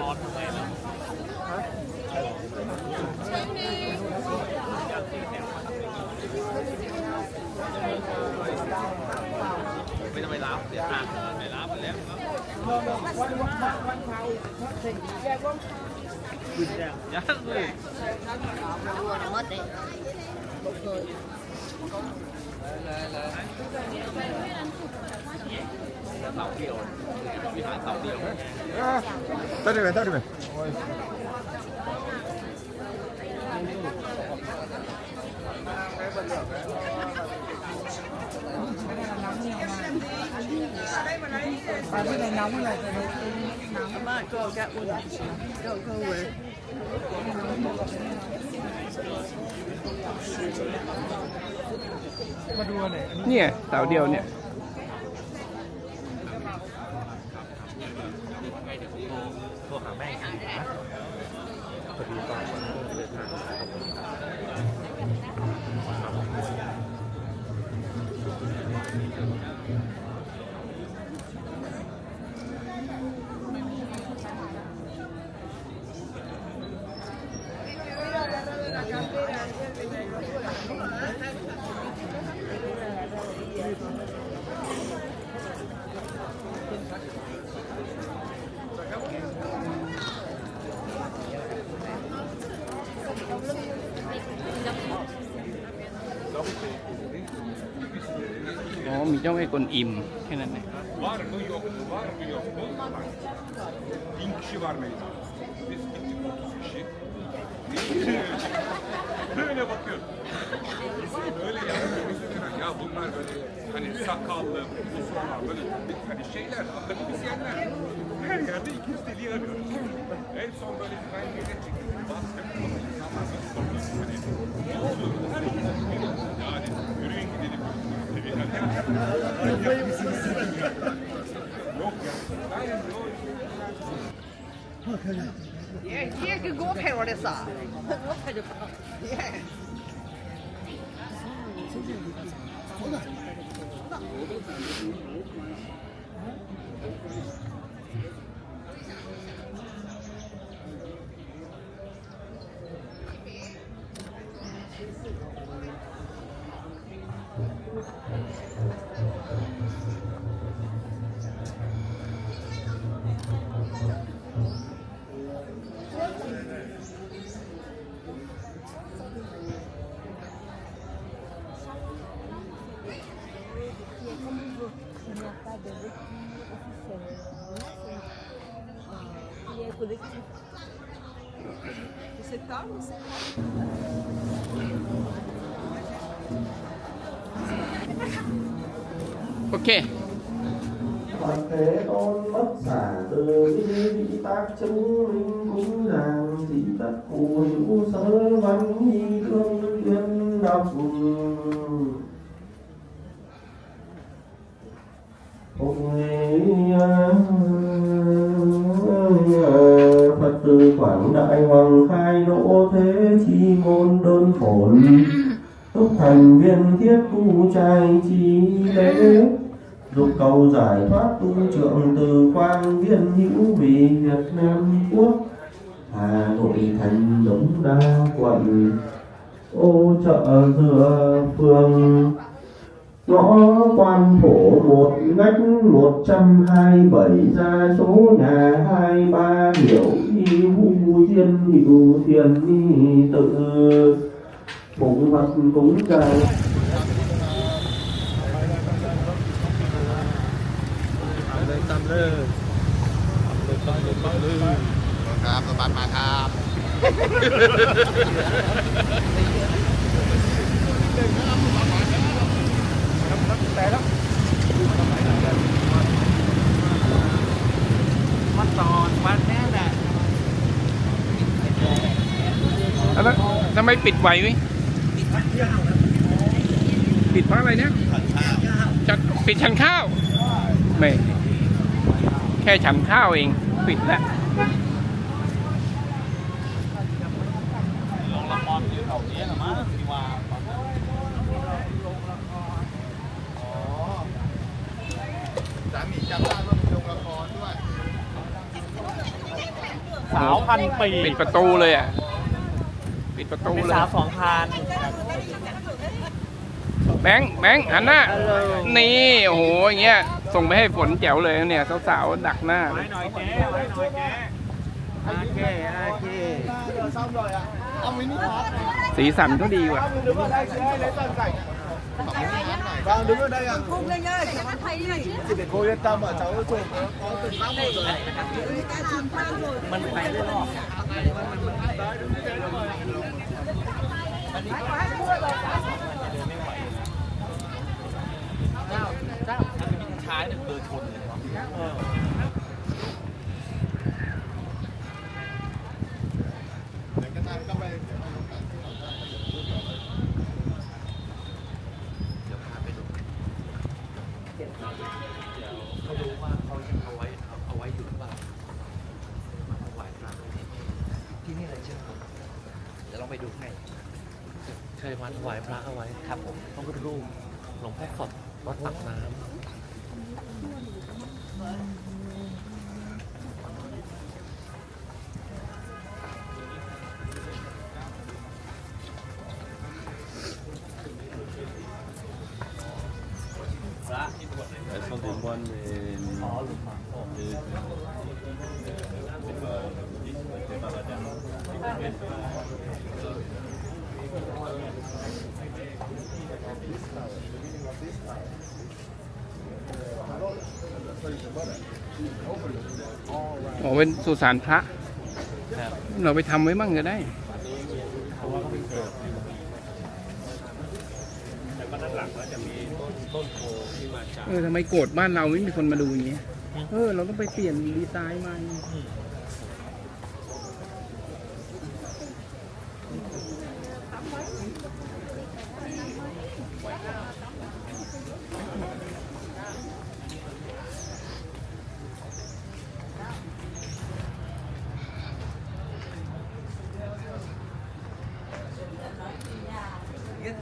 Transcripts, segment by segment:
ร้อนทำไมนะไม่ต้องไปรับเสียตังค์ไปรับไปแล้วยังเลย mất đấy เสาเดียววิหารเสาเดียว Tao đi về, tao đi về. -เนี่ยเสาเดียวเนี่ยไง อ๋อ มีเจ้าแม่กวนอิมแค่นั้นเอง Var mı yok mu? Var mı yok mu? Bak. Bin kişi var meydanda. Biz gittik 30 kişi. Böyle bakıyor. Böyle yani. Ya bunlar böyle hani sakallı, uzunlar böyle bir hani şeyler, akademisyenler. Her yerde ikiz deliği arıyoruz. En son böyle bir ben gece çektim. Baktım ama insanlar nasıl soruyor? Hani ne oldu? Herkes biliyor. Yani yürüyün gidelim. 你，你，你给我拍完的噻，那我拍就不好。ok. Thế con bất xả từ bi vị tác chứng minh cũng làng dị tật phù hữu sơ văn nhi thương duyên đọc môn phổn Túc thành viên thiết tu trai chi lễ dục cầu giải thoát tu trượng từ quan viên hữu vì Việt Nam Quốc Hà Nội thành đống đa quận, ô chợ dừa phường. Ngõ quan phổ một, ngách một trăm hai bảy, ra số nhà hai ba hiệu y vu thiên hiệu thiền ni tự. Phụng phật cúng chay เลยตามเลยตามเลยตามเลยตามเลยครับสบัดมาครับมาตอนวันแน่แหละแล้วทำไมปิดไวไหม ปิดเพราะอะไรเนี่ยจะปิดฉันข้าว ไม่ แค่ฉันข้าวเอง ปิดแล้วสาวพันปี ปิดประตูเลยอะ ปิดประตูเลยสาวสองพัน แบงค์แบงค์หันหน้า นี่โอ้โหอย่างเงี้ยส่งไปให้ฝนแจ๋วเลยเนี่ยสาวๆดักหน้าเลยหน่อยแกไว้หน่อยแกโอเคโอเคสีสันก็ดีว่ะมันไปได้รอบช้าเนี่ยเดินชนเลยเนาะ เขารู้ว่าเขายังเอาไว้เอาไว้อยู่หรือเปล่ามาถวายพระที่นี่อะไรเชื่อผมเดี๋ยวลองไปดูให้เคย มาถวายพระเอาไว้ครับผมพระพุทธรูปหลวงพ่อสดวัดปากน้ำ อ๋อเป็นสุสานพระ ครับเราไปทำไว้มั่งก็ได้ เพราะว่าเขาเป็นเกิดแล้วก็ด้านหลังก็จะมีต้นต้นโพที่มาจาก เออทำไมโกรธบ้านเราไม่มีคนมาดูอย่างเงี้ยเออ เราต้องไปเปลี่ยนดีไซน์ใหม่อยู่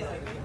Gracias.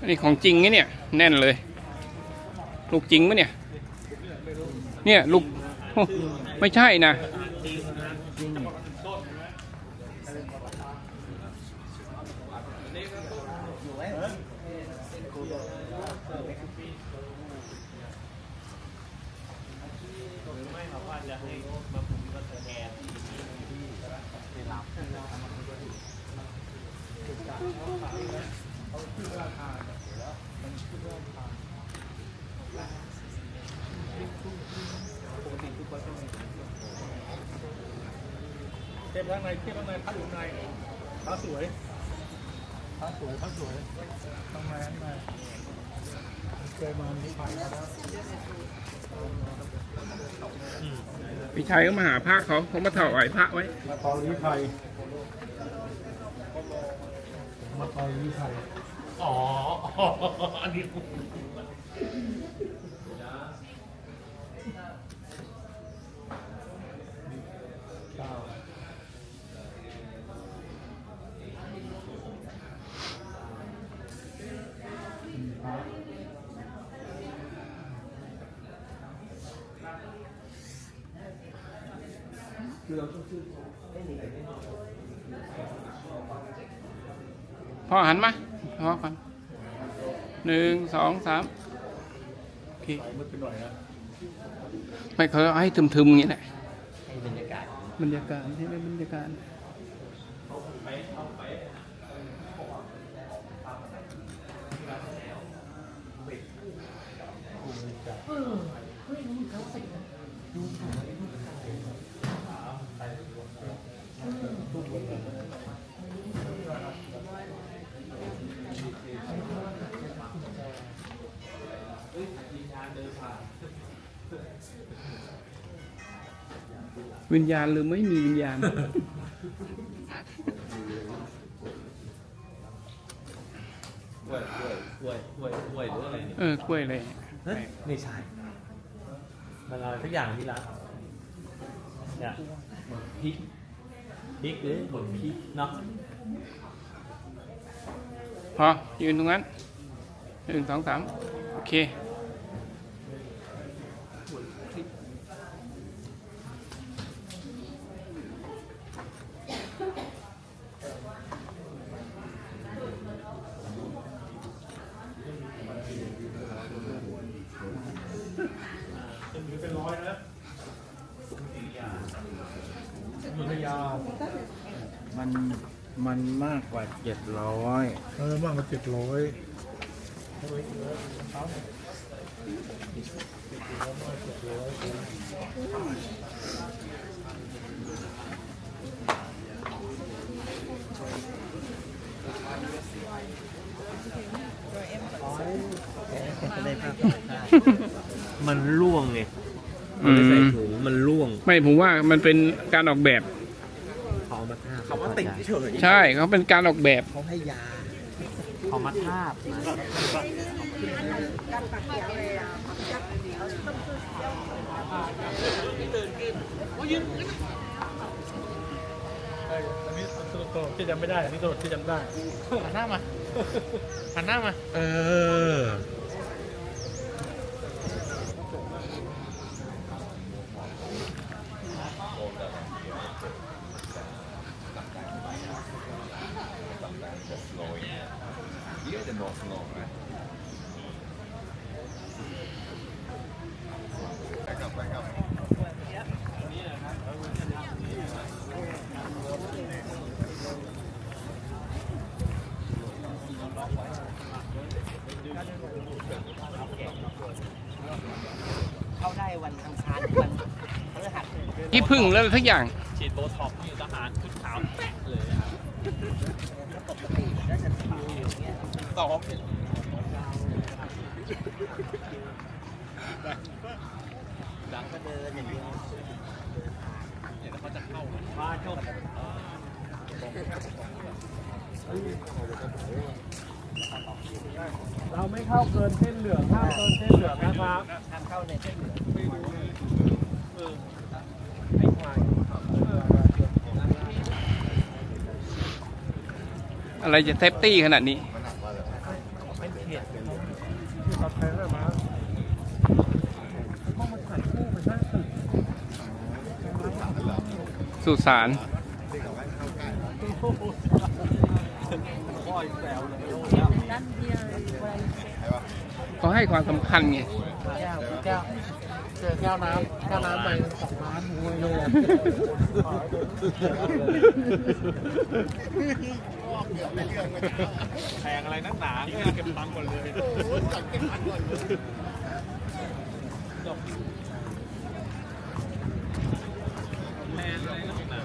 อันนี้ของจริงไงเนี่ย แน่นเลย ลูกจริงปะเนี่ย เนี่ยลูกไม่ใช่นะ เทพข้างในเทพข้างในพระอยู่ข้างในพระสวยพระสวยพระสวยข้างในข้างในเคยมามีไฟมาแล้วพี่ชัยก็มาหาพระเขาเขามาถวายพระไว้ มาตอนนี้ไทยมาตอนนี้ไทยอ๋อ อันนี้ พ่อหันมาพ่อก่อนหนึ่งสองสามโอเคไม่เขาให้ทึมๆอย่างนี้แหละให้บรรยากาศบรรยากาศให้ได้บรรยากาศวิ ญญาณหรือไม่มีวิญญาณ กล้วยกล้วยกล้วยกล้วยกล้วยหรืออะไรเนี่ยเออกล้วยเลยเฮ้ยไม่ใช่มันอะไรทุกอย่างที่ร้านเนี่ยหมดพริกพริกหรือหมดพริกเนาะพอยืนตรงนั้นหนึ่งสองสามโอเค มันมันมากกว่าเจ็ดร้อยเออมากกว่าเจ็ดร้อยมันร่วงไงอืมไม่ใส่ถุงมันร่วง ไม่ผมว่ามันเป็นการออกแบบ เขามาทาบเขาว่าติดเฉยใช่เขาเป็นการออกแบบเขาให้ยาเขามาทาบนะอันนี้ตัวที่จำไม่ได้อันนี้ตัวที่จำได้หันหน้ามาหันหน้ามา เออ เข้าได้วันอังคารวันพฤหัส ที่ พึ่งแล้วทุกอย่าง ฉีดโบท็อกซ์นี่ทหารขึ้นขาวแป๊ะเลยอะปกติแล้วจะคิวอยู่เงี้ยสองหลังก็เดินอย่างเดียวมาจบเราไม่เข้าเกินเส้นเหลืองเข้าเกินเส้นเหลืองนะครับทางเข้าในเส้นเหลือง อะไรจะเซฟตี้ขนาดนี้ตัดแพงได้ไหมห้องมันถ่ายคู่มันน่าตึกสุสานเขาให้ความสำคัญไงแก้วแก้ว เจอแก้วน้ำแก้วน้ำไปสองล้านโวยเลยแพงอะไรนักหนาเนี่ยเก็บตังค์ก่อนเลยงอะไรนักหนา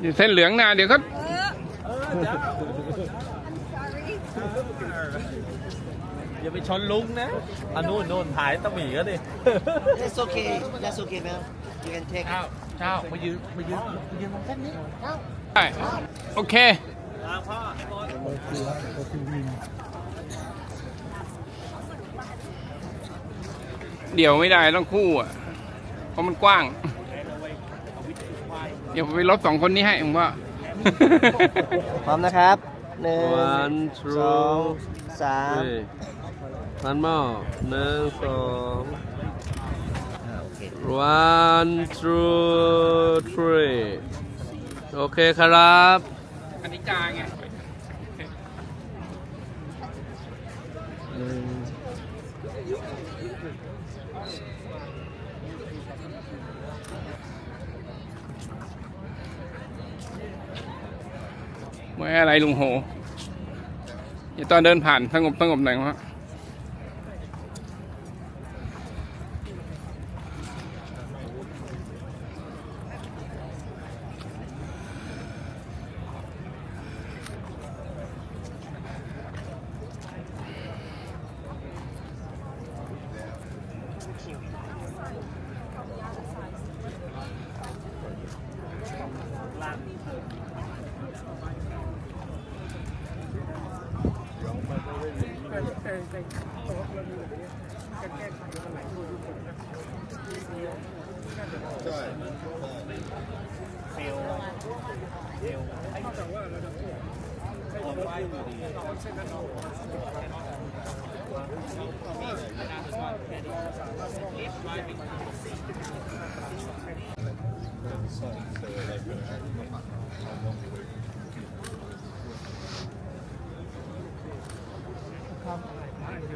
อยู่เส้นเหลืองนะเดี๋ยวเขาอย่าไปชนลุงนะอันนู้นโน่นถ่ายตะหมี่ก็ดิ That's okay That's okay man you can take เจ้าเจ้ามายืนมายืนมายืนตรงเส้นนี้เจ้าได้โอเคตามพ่อให้บอลเดี๋ยวไม่ได้ต้องคู่อะ เพราะมันกว้าง เดี๋ยวไปลบสองคนนี้ให้ผมว่า พร้อมนะครับหนึ่ง One, สอง two, สาม three. One more. หนึ่งสอง One, two, three. โอเคครับ อันนี้กาไง ไว้อะไรลุงโหอย่าตอนเดินผ่านสงบสงบหน่อยวะ ใช่เซลล์เซลล์ไอ้แต่ว่าเราจะผมว่าอยู่ดีเราเช่นนั้นเราใช่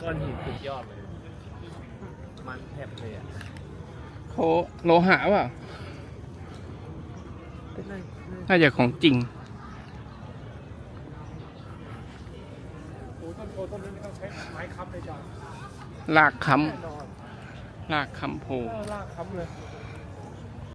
ก้อนหินสุดยอดเลย มันแทบเลยอะโคโลหะเปล่าน่าจะของจริงโอ้ต้นโพต้นนี้ไม่ต้องใช้ไม้ค้ำเลยจ้ะลากค้แน่นอนำลากค้ำโพเออลากค้ำเลย